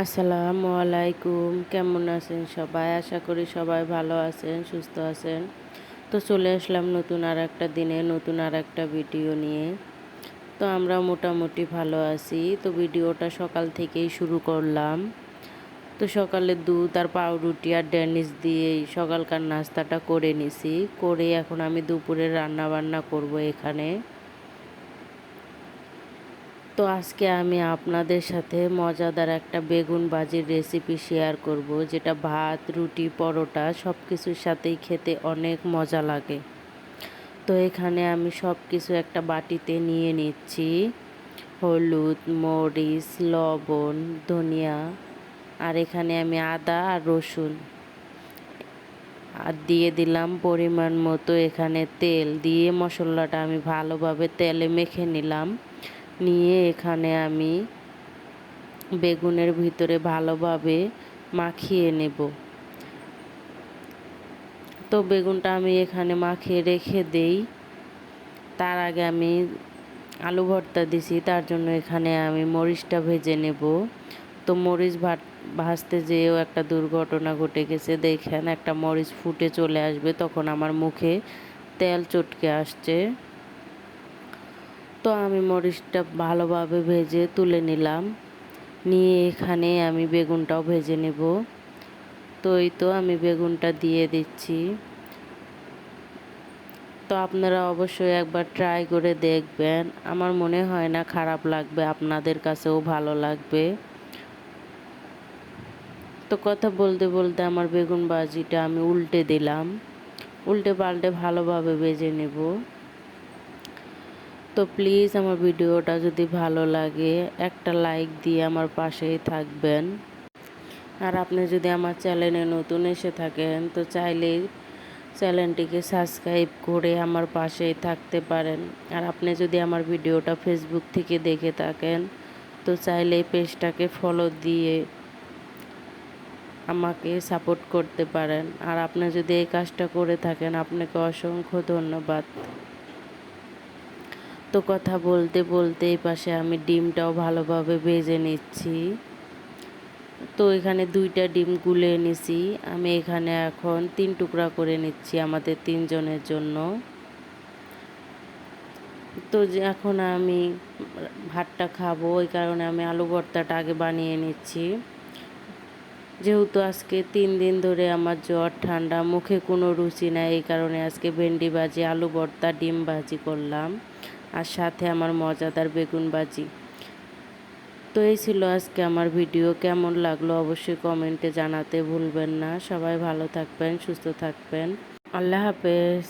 আসসালামু আলাইকুম, কেমন আছেন সবাই? আশা করি সবাই ভালো আছেন, সুস্থ আছেন। তো চলে আসলাম নতুন আর একটা দিনে, নতুন আর একটা ভিডিও নিয়ে। তো আমরা মোটামুটি ভালো আছি। তো ভিডিওটা সকাল থেকেই শুরু করলাম। তো সকালে দুধ আর পাউরুটি আর ড্যানিস দিয়েই সকালকার নাস্তাটা করে নিছি। করে এখন আমি দুপুরে রান্না বান্না করব এখানে। তো আজকে আমি আপনাদের সাথে মজাদার একটা বেগুন ভাজির রেসিপি শেয়ার করব, যেটা ভাত, রুটি, পরোটা সব কিছুর সাথেই খেতে অনেক মজা লাগে। তো এখানে আমি সব কিছু একটা বাটিতে নিয়ে নিচ্ছি। হলুদ, মরিচ, লবণ, ধনিয়া, আর এখানে আমি আদা আর রসুন। আর দিয়ে দিলাম পরিমাণ মতো এখানে তেল। দিয়ে মশলাটা আমি ভালোভাবে তেলে মেখে নিলাম। নিয়ে এখানে আমি বেগুনের ভিতরে ভালোভাবে মাখিয়ে নেব। তো বেগুনটা আমি এখানে মাখিয়ে রেখে দেই। তার আগে আমি আলু ভর্তা দিছি, তার জন্য এখানে আমি মরিচটা ভেজে নেব। তো মরিচ ভাত ভাজতে যেয়েও একটা দুর্ঘটনা ঘটে গেছে, দেখেন একটা মরিচ ফুটে চলে আসবে, তখন আমার মুখে তেল চটকে আসছে। তো আমি মরিচটা ভালোভাবে ভেজে তুলে নিলাম। নিয়ে এখানে আমি বেগুনটাও ভেজে নেব। তো এই তো আমি বেগুনটা দিয়ে দিচ্ছি। তো আপনারা অবশ্যই একবার ট্রাই করে দেখবেন। আমার মনে হয় না খারাপ লাগবে, আপনাদের কাছেও ভালো লাগবে। তো কথা বলতে বলতে আমার বেগুন বাজিটা আমি উল্টে দিলাম। উল্টে পাল্টে ভালোভাবে বেজে নেব। তো প্লিজ আমার ভিডিওটা যদি ভালো লাগে, একটা লাইক দিয়ে আমার পাশেই থাকবেন। আর আপনি যদি আমার চ্যানেলে নতুন এসে থাকেন, তো চাইলেই চ্যানেলটিকে সাবস্ক্রাইব করে আমার পাশেই থাকতে পারেন। আর আপনি যদি আমার ভিডিওটা ফেসবুক থেকে দেখে থাকেন, তো চাইলে পেজটাকে ফলো দিয়ে আমাকে সাপোর্ট করতে পারেন। আর আপনি যদি এই কাজটা করে থাকেন, আপনাকে অসংখ্য ধন্যবাদ। তো কথা বলতে বলতে পাশে আমি ডিমটাও ভালোভাবে ভেজে নিচ্ছি। তো এখানে দুইটা ডিম গুলে নিছি। আমি এখানে এখন তিন টুকরা করে নিচ্ছি আমাদের তিনজনের জন্য। তো এখন আমি ভাতটা খাব, ওই কারণে আমি আলু ভর্তাটা আগে বানিয়ে নিচ্ছি। যেহেতু আজকে তিন দিন ধরে আমার জ্বর, ঠান্ডা, মুখে কোনো রুচি নাই, এই কারণে আজকে ভেন্ডি ভাজি, আলু ভর্তা, ডিম ভাজি করলাম। আর সাথে আমার মজাদার বেগুন বাজি তো এই ছিল আজকে আমার ভিডিও। কেমন লাগল অবশ্যই কমেন্টে জানাতে ভুলবেন না। সবাই ভালো থাকবেন, সুস্থ থাকবেন। আল্লাহ হাফেজ।